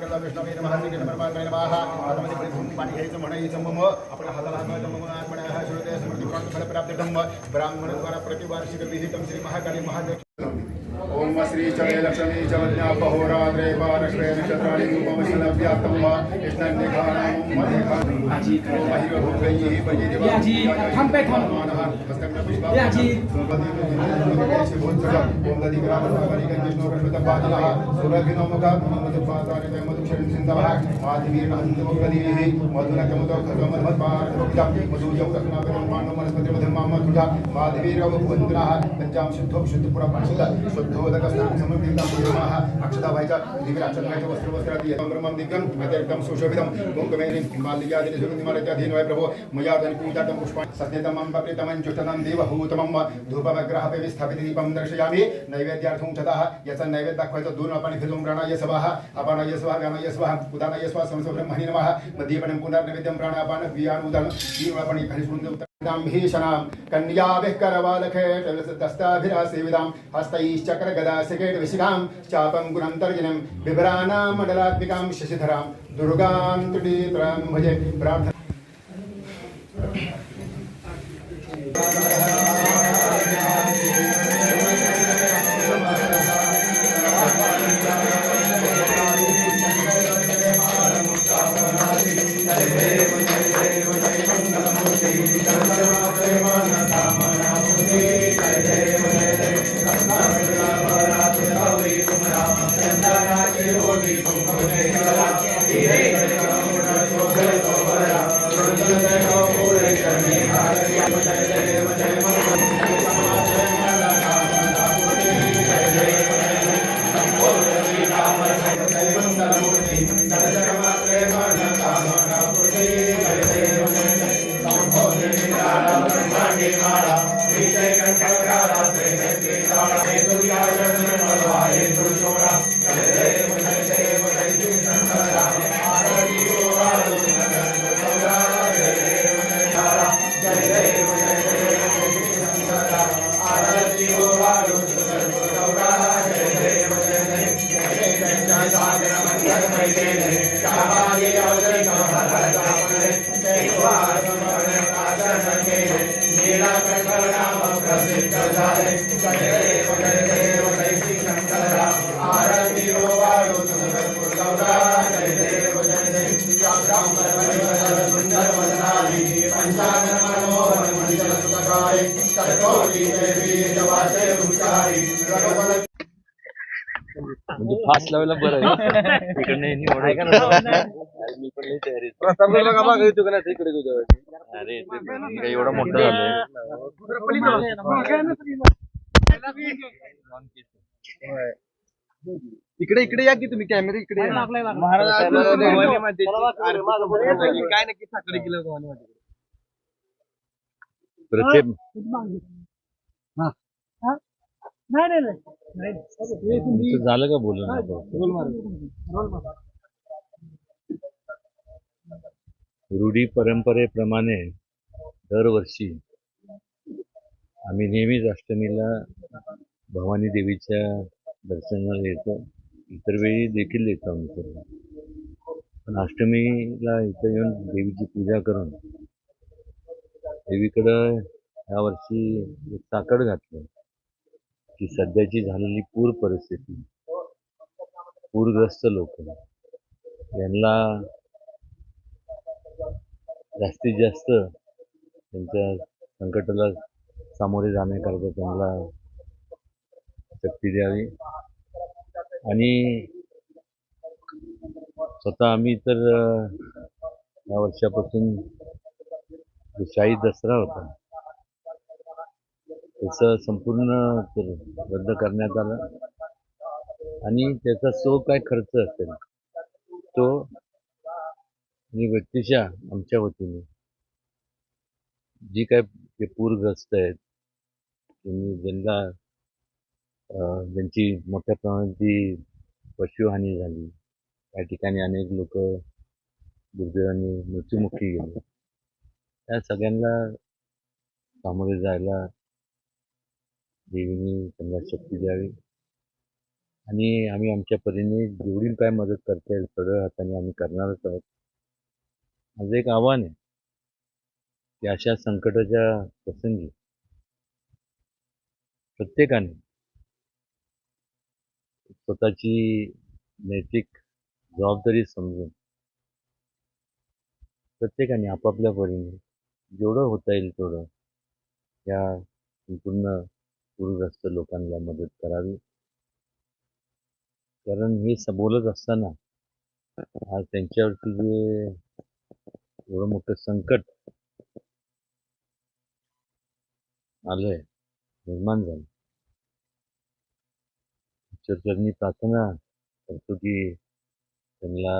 करता विष्णवे नमः श्री कृष्ण परमात्मने नमः हातामध्ये प्रथम पाणी घ्यायचं म्हणायचं मम आपल्या हाताला हात मम आत्मना श्रोते समृद्धी प्राप्त फल प्राप्त धम्म ब्राह्मणद्वारा प्रतिवार्षिक विहितम श्री महाकाली महादेव. ओम श्री चले लक्ष्मी चवज्ञा पहोरात्रे पारश्वे नक्षत्राणि रूपमशलभ्यात्तं वा मध्यखानं ओम महिरभूतैः परिदेवा याजी, थांब पे, थांब. याजी. ओम दधी ग्रामस्थापरी गणेशनो कृष्णतपादलः सुरभिनो मुखा मधुपातारे मधुक्षरं सिन्धवः माधवीर् हन्तमुखदीः मधुनकमुदो खगमधमत्पार्थमुखिता मधुजौ तस्माकं मानव वनस्पति मधुमाम तुझा माधवीरव वन्दनाः पंचाम शुद्धो शुद्धपुरा पाशुद्ध शुद्धोदक स्नान समर्पिता पूर्णमाः अक्षता व्हायचा दिव्य अक्षतायचं वस्त्र वस्त्रादी यतं ब्रह्मं दिव्यं अत्यर्थं सुशोभितं कुङ्कुमेन हिमालयादिनि सुगन्धिमालत्याधीन वै प्रभो मया धनि पूजातं पुष्पाणि सत्यतमं पप्रितमं जुष्टतं देवभूतमं आपण फिरून प्राणाय सवाह अपानाय नमः मध्यपणं पुनर्नैवेद्यं प्राणापान व्यान उदान तीन भीषणां कन्याभिः हस्तैश्चक्रगदासिकेटविशिखां चापं गुणन्तर्जनं बिभ्राणां मण्डलात्मिकां शशिधरां दुर्गां त्रिनेत्रां भजे प्रार्थना। म्हणजे लावायला बरं आहे. इकडनं यांनी ओरडलं. मी पण लई तयारीत. अरे ते एवढा मोठा झालोय? इकडे इकडे या की तुम्ही? कॅमेरा इकडे. काय नक्की साखळी केलं प्रथम तुमचं झालं का बोलून रूढी परंपरेप्रमाणे दरवर्षी आम्ही नेहमीच अष्टमीला भवानी देवीच्या दर्शनाला येतो. इतर वेळी देखील येतो आम्ही सर्व. पण अष्टमीला इथं येऊन देवीची पूजा करून देवीकडं यावर्षी एक साकड घातलं. की सध्याची झालेली पूर परिस्थिती पूरग्रस्त लोक यांना जास्तीत जास्त त्यांच्या संकटाला सामोरे जाण्याकरता त्यांना शक्ती द्यावी. आणि स्वतः आम्ही तर या वर्षापासून जो शाही दसरा होता त्याचं संपूर्ण रद्द करण्यात आलं. आणि त्याचा जो काय खर्च असेल तो मी व्यक्तिशा आमच्या वतीने जी काय ते पूरग्रस्त आहेत त्यांनी ज्यांना अं, ज्यांची मोठ्या प्रमाणात पशुहानी झाली त्या ठिकाणी अनेक लोक दुर्दैवाने मृत्युमुखी गेले. त्या सगळ्यांना सामोरे जायला देवीने त्यांना शक्ती द्यावी. आणि आम्ही आमच्या परीने जेवढी काय मदत करता येईल सगळ्या हाताने आम्ही करणारच आहोत. माझं एक आव्हान आहे की अशा संकटाच्या प्रसंगी प्रत्येकाने स्वतःची नैतिक जबाबदारी समजून प्रत्येकाने आपापल्या परीने जेवढं होता येईल तेवढं या संपूर्ण पूरग्रस्त लोकांना मदत करावी. कारण हे स- बोलत असताना आज त्यांच्यावरती जे एवढं मोठं संकट आलंय निर्माण झालं ईश्वरचरणी प्रार्थना करतो की त्यांना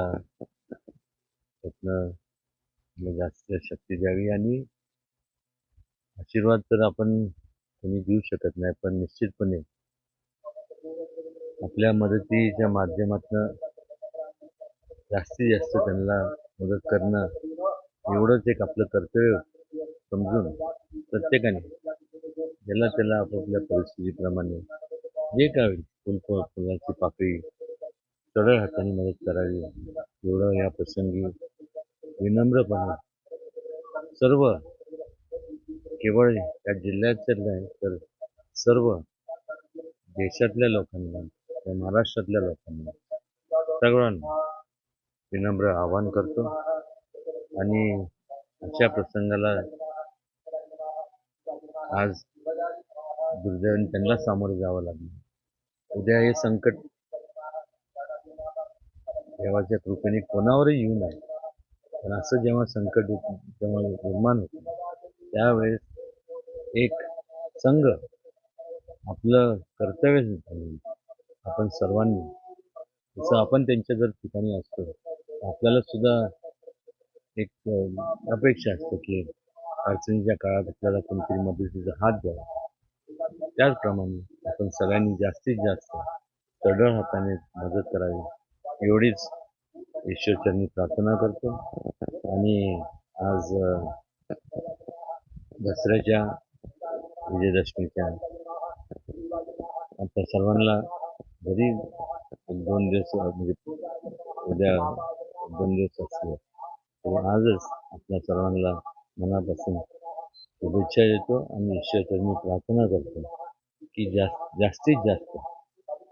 त्यातनं जास्त शक्ती द्यावी आणि आशीर्वाद तर आपण कोणी देऊ शकत नाही पण निश्चितपणे आपल्या मदतीच्या माध्यमातून जास्तीत जास्त त्यांना मदत करणं एवढंच एक आपलं कर्तव्य समजून प्रत्येकाने ज्याला त्याला आपापल्या परिस्थितीप्रमाणे जे काय होईल फुल फुलाची पाकळी सरळ हाताने मदत करावी एवढं या प्रसंगी विनम्रपणे सर्व केवळ या जिल्ह्यातच नाही तर सर्व देशातल्या लोकांना महाराष्ट्रातल्या लोकांना सगळ्यांना विनम्र आवाहन करतो. आणि अशा प्रसंगाला आज दुर्दैवाने त्यांना सामोरं जावं लागलं. उद्या हे संकट देवाच्या कृपेने कोणावरही येऊ नये. पण असं जेव्हा संकट जेव्हा निर्माण होतं त्यावेळेस एक संघ आपलं कर्तव्य आपण सर्वांनी जसं आपण त्यांच्या जर ठिकाणी असतो आपल्याला सुद्धा एक अपेक्षा असते की अडचणीच्या काळात आपल्याला कोणतरी मदतीचा हात द्यावा. त्याचप्रमाणे आपण सगळ्यांनी जास्तीत जास्त तडळ हाताने मदत करावी एवढीच ईश्वरचरणी प्रार्थना करतो. आणि आज दसऱ्याच्या विजयदशमीच्या आता सर्वांना जरी एक दोन दिवस म्हणजे उद्या दोन दिवस असले तरी आजच आपल्या सर्वांना मनापासून शुभेच्छा देतो आणि ईश्वरचरणी प्रार्थना करतो की जास्त जास्तीत जास्त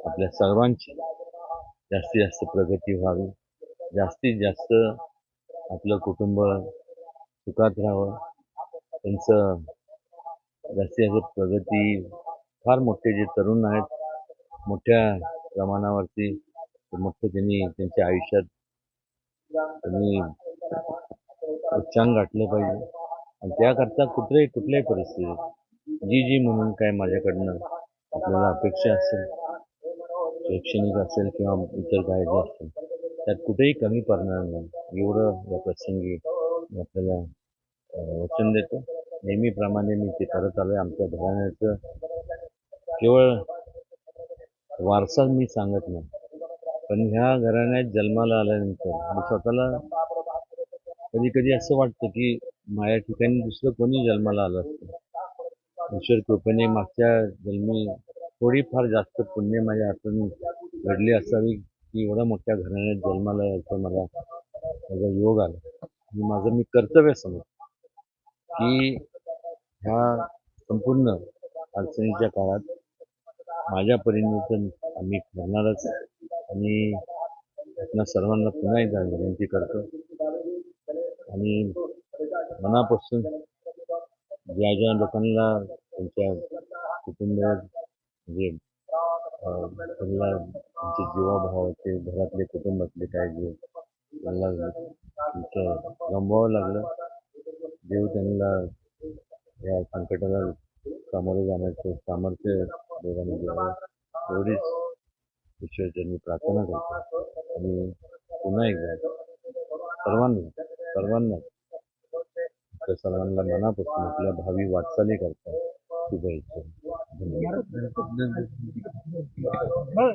आपल्या सर्वांची जास्तीत जास्त प्रगती व्हावी. जास्तीत जास्त आपलं कुटुंब सुखात राहावं. त्यांचं जास्तीत जास्त प्रगती फार मोठे जे तरुण आहेत मोठ्या प्रमाणावरती मोठं त्यांनी त्यांच्या आयुष्यात त्यांनी उच्चांग गाठलं पाहिजे. आणि त्याकरता कुठल्याही कुठल्याही परिस्थितीत जी जी म्हणून काय माझ्याकडनं आपल्याला अपेक्षा असेल शैक्षणिक असेल किंवा इतर काय जे असेल त्यात कुठेही कमी पडणार नाही. एवढं या प्रसंगी मी आपल्याला वचन देतो. नेहमीप्रमाणे मी ते करत आलोय. आमच्या घराण्याचं केवळ वारसा मी सांगत नाही. पण ह्या घराण्यात जन्माला आल्यानंतर मी स्वतःला कधी कधी असं वाटतं की माझ्या ठिकाणी दुसरं कोणी जन्माला आलं असतं. ईश्वर कृपेने मागच्या जन्मी थोडीफार जास्त पुण्य माझ्या हातून घडली असावी की एवढ्या मोठ्या घराण्यात जन्माला यायचं मला माझा योग आला. आणि माझं मी कर्तव्य समजतो की ह्या संपूर्ण अडचणीच्या काळात माझ्या परीने तर आम्ही करणारच आणि आपल्या सर्वांना पुन्हा एकदा विनंती करतो. आणि मनापासून ज्या ज्या लोकांना त्यांच्या कुटुंबात म्हणजे त्यांना त्यांचे जीवाभावाचे घरातले कुटुंबातले काय जे त्यांना त्यांचं गमवावं लागलं देव त्यांना या संकटाला सामोरे जाण्याचं सामर्थ्य देवाने द्यावं एवढीच ईश्वरचरणी प्रार्थना करतो. आणि पुन्हा एकदा सर्वांना सर्वांना सर्वांना मनापासून आपल्या भावी वाटचाली करता शुभेच्छा. धन्यवाद.